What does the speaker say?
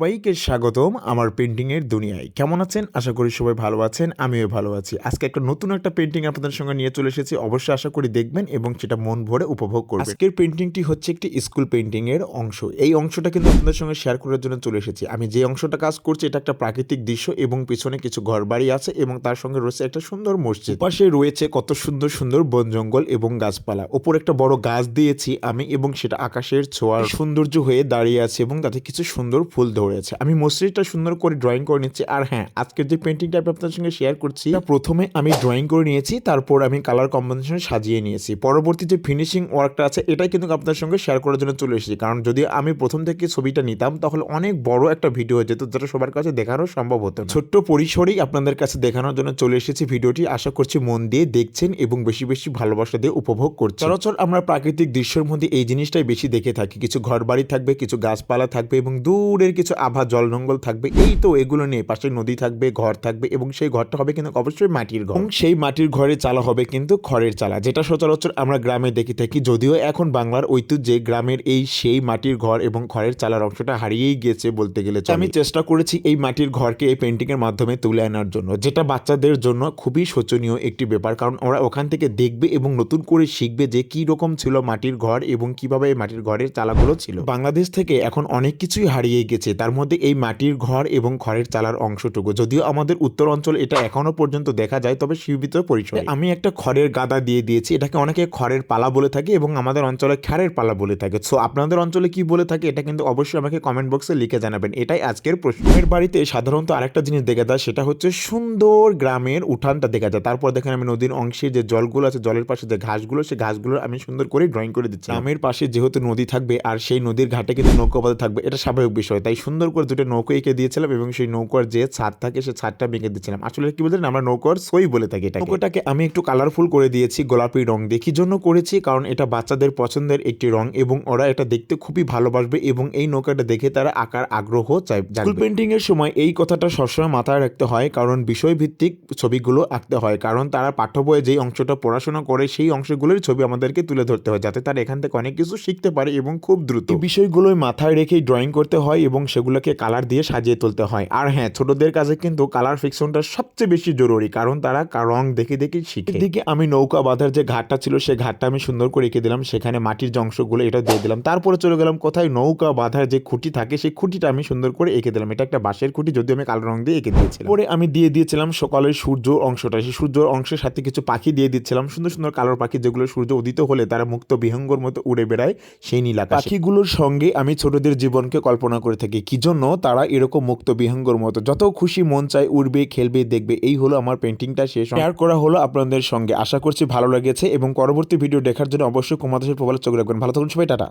সবাইকে স্বাগতম আমার পেন্টিংয়ের দুনিয়ায়। কেমন আছেন? আশা করি সবাই ভালো আছেন, আমিও ভালো আছি। আজকে একটা নতুন একটা পেন্টিং আপনাদের সঙ্গে নিয়ে চলে এসেছি, অবশ্যই আশা করি দেখবেন এবং সেটা মন ভরে উপভোগ করবেন। আজকের পেন্টিংটি হচ্ছে একটি স্কুল পেন্টিং এর অংশ। এই অংশটা কিন্তু আপনাদের সঙ্গে শেয়ার করার জন্য চলে এসেছি। আমি যে অংশটা কাজ করছি, এটা একটা প্রাকৃতিক দৃশ্য এবং পিছনে কিছু ঘরবাড়ি আছে এবং তার সঙ্গে রয়েছে একটা সুন্দর মসজিদ। পাশে রয়েছে কত সুন্দর সুন্দর বন জঙ্গল এবং গাছপালা। ওপর একটা বড় গাছ দিয়েছি আমি এবং সেটা আকাশের ছোঁয়ার সৌন্দর্য হয়ে দাঁড়িয়ে আছে এবং তাতে কিছু সুন্দর ফুল ধরেছে আমি মসজিদটা সুন্দর করে ড্রয়িং করে নিচ্ছি। আর হ্যাঁ আজকের যে পেন্টিংটা আমি আপনার সঙ্গে শেয়ার করছি প্রথমে আমি ড্রয়িং করে নিয়েছি, তারপর আমি কালার কম্বিনেশনে সাজিয়ে নিয়েছি। পরবর্তী যে ফিনিশিং ওয়ার্কটা আছে এটাই কিন্তু আপনার সঙ্গে শেয়ার করার জন্য চলে এসেছি। কারণ যদি আমি প্রথম থেকে ছবিটা নিতাম, তাহলে অনেক বড় একটা ভিডিও হয়ে যেত, যেটা সবার কাছে দেখানো সম্ভব হতো ছোট্ট পরিসরেই আপনাদের কাছে দেখানোর জন্য চলে এসেছি ভিডিওটি। আশা করছি মন দিয়ে দেখছেন এবং বেশি বেশি ভালোবাসা দিয়ে উপভোগ করছেন। চলাচল আমরা প্রাকৃতিক দৃশ্যের মধ্যে এই জিনিসটাই বেশি দেখে থাকি। কিছু ঘরবাড়ি থাকবে, কিছু গাছপালা থাকবে এবং দূরের কিছু আভা জলনঙ্গল থাকবে। এই তো এগুলো নিয়ে পাশে নদী থাকবে, ঘর থাকবে এবং সেই ঘরটা হবে কিন্তু অবশ্যই মাটির ঘর। সেই মাটির ঘরে চালা হবে কিন্তু খড়ের চালা, যেটা সচরাচর আমরা গ্রামে দেখে থাকি। যদিও এখন বাংলার ঐতিহ্যে গ্রামের এই সেই মাটির ঘর এবং খড়ের চালার অংশটা হারিয়েই গিয়েছে বলতে গেলে আমি চেষ্টা করেছি এই মাটির ঘরকে এই পেন্টিং এর মাধ্যমে তুলে আনার জন্য, যেটা বাচ্চাদের জন্য খুবই শোচনীয় একটি ব্যাপার। কারণ ওরা ওখান থেকে দেখবে এবং নতুন করে শিখবে যে কি রকম ছিল মাটির ঘর এবং কীভাবে মাটির ঘরের চালাগুলো ছিল। বাংলাদেশ থেকে এখন অনেক কিছুই হারিয়ে গেছে তার মধ্যে এই মাটির ঘর এবং খড়ের চালার অংশটুকু। যদিও আমাদের উত্তর অঞ্চল এটা এখনও পর্যন্ত দেখা যায়, তবে সীমিত পরিসরে। আমি একটা খড়ের গাদা দিয়ে দিয়েছি, এটাকে অনেকে খড়ের পালা বলে থাকে এবং আমাদের অঞ্চলে খ্যারের পালা বলে থাকে। সো আপনাদের অঞ্চলে কি বলে থাকে এটা কিন্তু অবশ্যই আমাকে কমেন্ট বক্সে লিখে জানাবেন। এটাই আজকের প্রশ্ন। এর বাড়িতে সাধারণত আরেকটা জিনিস দেখা যায়, সেটা হচ্ছে সুন্দর গ্রামের উঠানটা দেখা যায়। তারপর দেখেন আমি নদীর অংশে যে জলগুলো আছে, জলের পাশে যে ঘাসগুলো সেই ঘাসগুলো আমি সুন্দর করে ড্রয়িং করে দিচ্ছি। গ্রামের পাশে যেহেতু নদী থাকবে, আর সেই নদীর ঘাটে কিন্তু নৌকাবাদ থাকবে, এটা স্বাভাবিক বিষয়। তাই সুন্দর করে দুটো নৌকো এঁকে দিয়েছিলাম এবং সেই নৌকার যে ছাদ থাকে সেই ছাদটা বেঁকে দিয়েছিলাম। আসলে কি বলতেন আমরা নৌকার সই বলে থাকি এটা নৌকোটাকে আমি একটু কালারফুল করে দিয়েছি গোলাপি রং কি জন্য করেছি? কারণ এটা বাচ্চাদের পছন্দের একটি রং এবং ওরা এটা দেখতে খুবই ভালোবাসবে এবং এই নৌকাটা দেখে তারা আঁকার আগ্রহ চাই স্কুল পেন্টিং এর সময় এই কথাটা সবসময় মাথায় রাখতে হয় কারণ বিষয়ভিত্তিক ছবিগুলো আঁকতে হয়। কারণ তারা পাঠ্য বইয়ে যেই অংশটা পড়াশোনা করে সেই অংশগুলোর ছবি আমাদেরকে তুলে ধরতে হয় যাতে তারা এখান থেকে অনেক কিছু শিখতে পারে এবং খুব দ্রুত। বিষয়গুলোই মাথায় রেখেই ড্রয়িং করতে হয় এবং সেগুলোকে কালার দিয়ে সাজিয়ে তুলতে হয়। আর হ্যাঁ ছোটদের কাছে কিন্তু কালার ফিকশনটা সবচেয়ে বেশি জরুরি কারণ তারা রং দেখে দেখে শিখে। এদিকে আমি নৌকা বাঁধার যে ঘাটটা ছিল সেই ঘাটটা আমি সুন্দর করে এঁকে দিলাম। সেখানে মাটির যে অংশগুলো এটা দিয়ে দিলাম। তারপরে চলে গেলাম কোথায়? নৌকা বাঁধার যে খুঁটি থাকে সেই খুঁটিটা আমি সুন্দর করে এঁকে দিলাম। এটা একটা বাঁশের খুঁটি যদিও আমি কালো রং দিয়ে এঁকে দিয়েছিলাম। পরে আমি দিয়ে দিয়েছিলাম সকালের সূর্য অংশটা। সেই সূর্য অংশের সাথে কিছু পাখি দিয়ে দিচ্ছিলাম। সুন্দর সুন্দর কালোর পাখি যেগুলো সূর্য উদিত হলে তারা মুক্ত বিহঙ্গর মতো উড়ে বেড়ায় সেই নীল। পাখিগুলোর সঙ্গে আমি ছোটদের জীবনকে কল্পনা করে থাকি। কি জন্য তারা এরকম মুক্ত বিহঙ্গর মতো, যত খুশি মন চায় উড়বে, খেলবে, দেখবে, এই হলো আমার পেন্টিংটা শেষ শেয়ার করা হলো আপনাদের সঙ্গে। আশা করছি ভালো লেগেছে এবং পরবর্তী ভিডিও দেখার জন্য অবশ্যই কমাদেশের প্রবাল চোখ রাখবেন। ভালো থাকুন সবাই, টাটা।